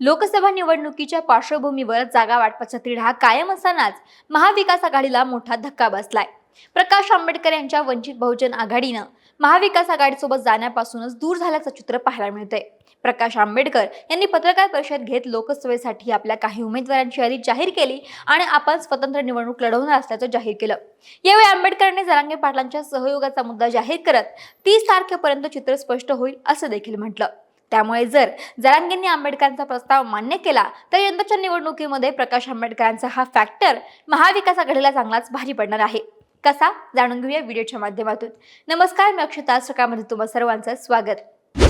लोकसभा निवडणुकीच्या पार्श्वभूमीवर जागा वाटपाचा तिढा कायम असतानाच महाविकास आघाडीला मोठा धक्का बसलाय. प्रकाश आंबेडकर यांच्या वंचित बहुजन आघाडीनं महाविकास आघाडीसोबत जाण्यापासूनच दूर झाल्याचं चित्र पाहायला मिळतंय. प्रकाश आंबेडकर यांनी पत्रकार परिषद घेत लोकसभेसाठी आपल्या काही उमेदवारांची यादी जाहीर केली आणि आपण स्वतंत्र निवडणूक लढवणार असल्याचं जाहीर केलं. यावेळी आंबेडकरांनी जरांगे पाटलांच्या सहयोगाचा मुद्दा जाहीर करत तीस तारखेपर्यंत चित्र स्पष्ट होईल असं देखील म्हटलं. त्यामुळे जर जरांगेंनी आंबेडकरांचा प्रस्ताव मान्य केला तर यंदाच्या निवडणुकीमध्ये प्रकाश आंबेडकरांचा हा फॅक्टर महाविकास आघाडीला चांगलाच भारी पडणार आहे. कसा? जाणून घेऊया व्हिडिओच्या माध्यमातून. नमस्कार मी अक्षता सकाळमध्ये तुम्हा सर्वांचं स्वागत.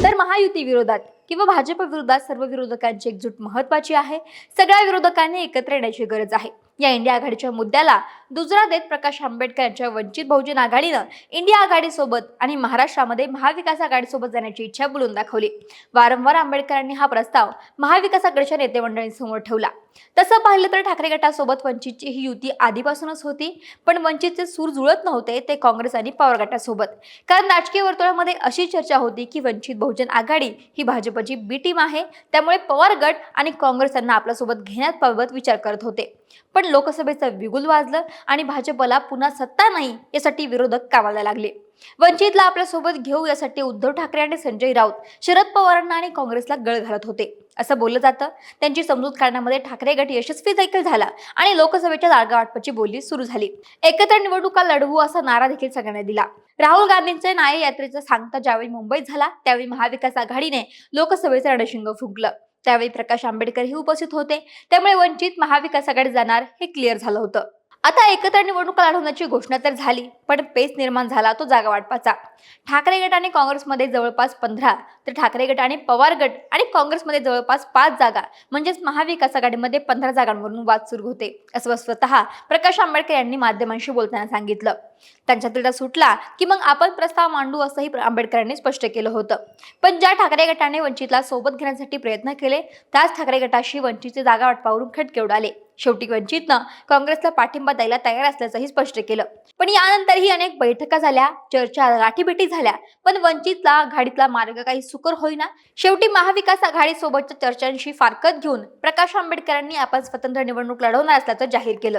तर महायुती विरोधात किंवा भाजप विरोधात सर्व विरोधकांची एकजूट महत्वाची आहे. सगळ्या विरोधकांनी एकत्र येण्याची गरज आहे. या इंडिया आघाडीच्या मुद्द्याला दुजरा देत प्रकाश आंबेडकर यांच्या वंचित बहुजन आघाडीनं इंडिया आघाडीसोबत आणि महाराष्ट्रामध्ये महाविकास आघाडीसोबत जाण्याची इच्छा बोलून दाखवली. वारंवार आंबेडकरांनी हा प्रस्ताव महाविकास आघाडीच्या नेते मंडळींसमोर ठेवला. तसं पाहिलं तर ठाकरे गटासोबत वंचितची ही युती आधीपासूनच होती पण वंचितचे सूर जुळत नव्हते ते काँग्रेस आणि पवार गटासोबत. कारण राजकीय वर्तुळामध्ये अशी चर्चा होती की वंचित बहुजन आघाडी ही भाजपची बी टीम आहे त्यामुळे पवार गट आणि काँग्रेस यांना आपल्यासोबत घेण्याबाबत विचार करत होते. पण लोकसभेचं बिगुल वाजलं आणि भाजपला पुन्हा सत्ता नाही यासाठी विरोधक कामाला लागले. वंचितला आपल्यासोबत घेऊ यासाठी उद्धव ठाकरे आणि संजय राऊत शरद पवारांना आणि काँग्रेसला गळ घालत होते. असं बोललं जातं. त्यांची समजूत काढण्यामध्ये ठाकरे गट यशस्वी देखील झाला आणि लोकसभेच्या जागा वाटपाची बोलणी सुरू झाली. एकत्र निवडणुका लढवू असा नारा देखील सगळ्यांनी दिला. राहुल गांधींच्या न्याय यात्रेचा सांगता ज्यावेळी मुंबईत झाला त्यावेळी महाविकास आघाडीने लोकसभेचं रणशिंग फुंकलं. त्यावेळी प्रकाश आंबेडकरही उपस्थित होते. त्यामुळे वंचित महाविकास आघाडी जाणार हे क्लिअर झालं होतं. आता एकत्र निवडणुका लढवण्याची घोषणा तर झाली पण पेच निर्माण झाला तो जागा वाटपाचा. ठाकरे गट आणि काँग्रेसमध्ये जवळपास पंधरा तर ठाकरे गट आणि पवार गट आणि काँग्रेसमध्ये जवळपास पाच जागा म्हणजेच महाविकास आघाडीमध्ये पंधरा जागांवरून वाद सुरू होते असं स्वतः प्रकाश आंबेडकर यांनी माध्यमांशी बोलताना सांगितलं. त्यांच्या तिढा सुटला की मग आपण प्रस्ताव मांडू असंही आंबेडकरांनी स्पष्ट केलं होतं. पण ज्या ठाकरे गटाने वंचितला सोबत घेण्यासाठी प्रयत्न केले त्याच ठाकरे गटाशी वंचितचे जागा वाटपावरून खटके उडाले. शेवटी वंचितनं काँग्रेसला पाठिंबा द्यायला तयार असल्याचंही स्पष्ट केलं. पण यानंतरही अनेक बैठका झाल्या चर्चा गाठीभेटी झाल्या पण वंचितला आघाडीतला मार्ग काही सुकर होईना. शेवटी महाविकास आघाडी सोबतच्या चर्चांशी फारकत घेऊन प्रकाश आंबेडकरांनी आपण स्वतंत्र निवडणूक लढवणार असल्याचं जाहीर केलं.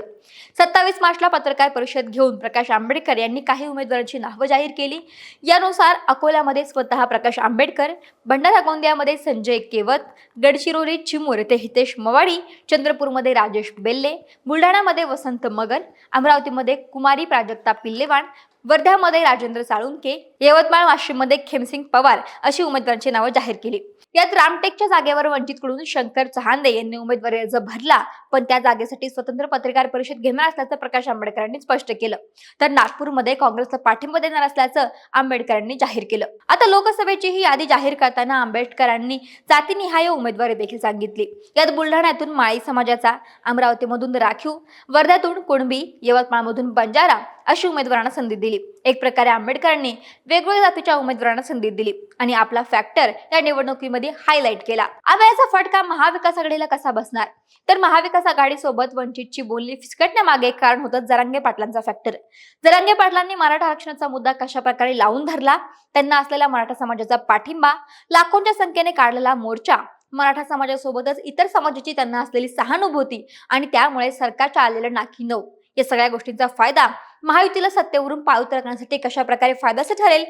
सत्तावीस मार्चला पत्रकार परिषद घेऊन प्रकाश आंबेडकर आंबेडकर यांनी काही उमेदवारांची नावं जाहीर केली. यानुसार अकोल्यामध्ये स्वतः प्रकाश आंबेडकर भंडारा गोंदियामध्ये संजय केवत गडचिरोली चिमूर ते हितेश मवाडी चंद्रपूरमध्ये राजेश बेल्ले बुलढाणामध्ये वसंत मगर अमरावतीमध्ये कुमारी प्राजक्ता पिल्लेवाण वर्ध्यामध्ये राजेंद्र साळुंके यवतमाळ वाशिममध्ये खेमसिंग पवार अशी उमेदवारांची नावं जाहीर केली. यात रामटेकच्या जागेवर वंचितकडून शंकर चहांदे यांनी उमेदवारी अर्ज भरला पण त्या जागेसाठी स्वतंत्र पत्रकार परिषद घेणार असल्याचं प्रकाश आंबेडकरांनी स्पष्ट केलं. तर नागपूरमध्ये काँग्रेसला पाठिंबा देणार असल्याचं आंबेडकरांनी जाहीर केलं. आता लोकसभेची ही यादी जाहीर करताना आंबेडकरांनी जातीनिहाय उमेदवारी देखील सांगितली. यात बुलढाण्यातून माळी समाजाचा अमरावतीमधून राखीव वर्ध्यातून कुणबी यवतमाळमधून बंजारा अशी उमेदवारांना संधी दिली. एक प्रकारे आंबेडकरांनी वेगवेगळ्या जातीच्या उमेदवारांना संधी दिली आणि आपला फॅक्टर या निवडणुकीमध्ये हायलाईट केला. आता याचा फटका महाविकास आघाडीला कसा बसणार? तर महाविकास आघाडीसोबत वंचितची बोलणी फिसकटण्यामागे कारण होतं जरांगे पाटलांचा फॅक्टर जरांगे पाटलांनी मराठा आरक्षणाचा मुद्दा कशा प्रकारे लावून धरला? त्यांना असलेला मराठा समाजाचा पाठिंबा लाखोंच्या संख्येने काढलेला मोर्चा मराठा समाजासोबतच इतर समाजाची त्यांना असलेली सहानुभूती आणि त्यामुळे सरकारच्या आलेलं नाकी नऊ. या सगळ्या गोष्टींचा फायदा महायुतीला सत्तेवरून पाय उतरण्यासाठी कशा प्रकारे फायद्याचं ठरेल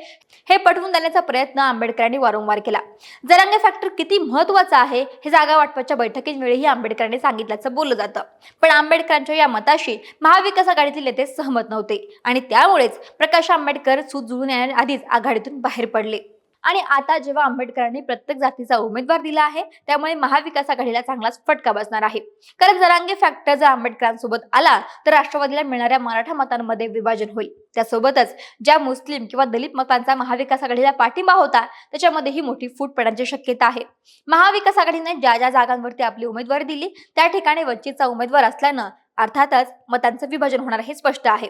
हे पटवून देण्याचा प्रयत्न आंबेडकरांनी वारंवार केला. जरांगे फॅक्टर किती महत्त्वाचा आहे हे जागा वाटपाच्या बैठकीवेळीही आंबेडकरांनी सांगितल्याचं बोललं जातं. पण आंबेडकरांच्या या मताशी महाविकास आघाडीतील नेते सहमत नव्हते आणि त्यामुळेच प्रकाश आंबेडकर सूत जुळून येण्याआधीच आघाडीतून बाहेर पडले. आणि आता जेव्हा आंबेडकरांनी प्रत्येक जातीचा उमेदवार दिला आहे त्यामुळे महाविकास आघाडीला चांगलाच फटका बसणार आहे. कारण जरांगे फॅक्टर जर आंबेडकरांसोबत आला तर राष्ट्रवादीला मिळणाऱ्या मराठा मतांमध्ये विभाजन होईल. त्यासोबतच ज्या मुस्लिम किंवा दलित मतांचा महाविकास आघाडीला पाठिंबा होता त्याच्यामध्येही मोठी फूट पडण्याची शक्यता आहे. महाविकास आघाडीने ज्या ज्या जागांवरती आपली उमेदवारी दिली त्या ठिकाणी वंचितचा उमेदवार असल्यानं अर्थातच मतांचं विभाजन होणार हे स्पष्ट आहे.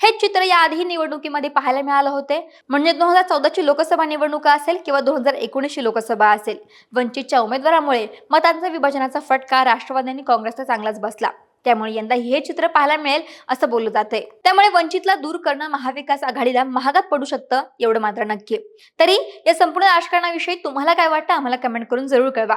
हे चित्र याआधी निवडणुकीमध्ये पाहायला मिळालं होते. म्हणजे दोन हजार चौदाची लोकसभा निवडणुका असेल किंवा दोन हजार एकोणीसची लोकसभा असेल. वंचितच्या उमेदवारामुळे मतांचा विभाजनाचा फटका राष्ट्रवादी आणि काँग्रेसला चांगलाच बसला. त्यामुळे यंदा हे चित्र पाहायला मिळेल असं बोललं जातंय. त्यामुळे वंचितला दूर करणं महाविकास आघाडीला महागात पडू शकतं एवढं मात्र नक्की. तरी या संपूर्ण राजकारणाविषयी तुम्हाला काय वाटतं? आम्हाला कमेंट करून जरूर कळवा.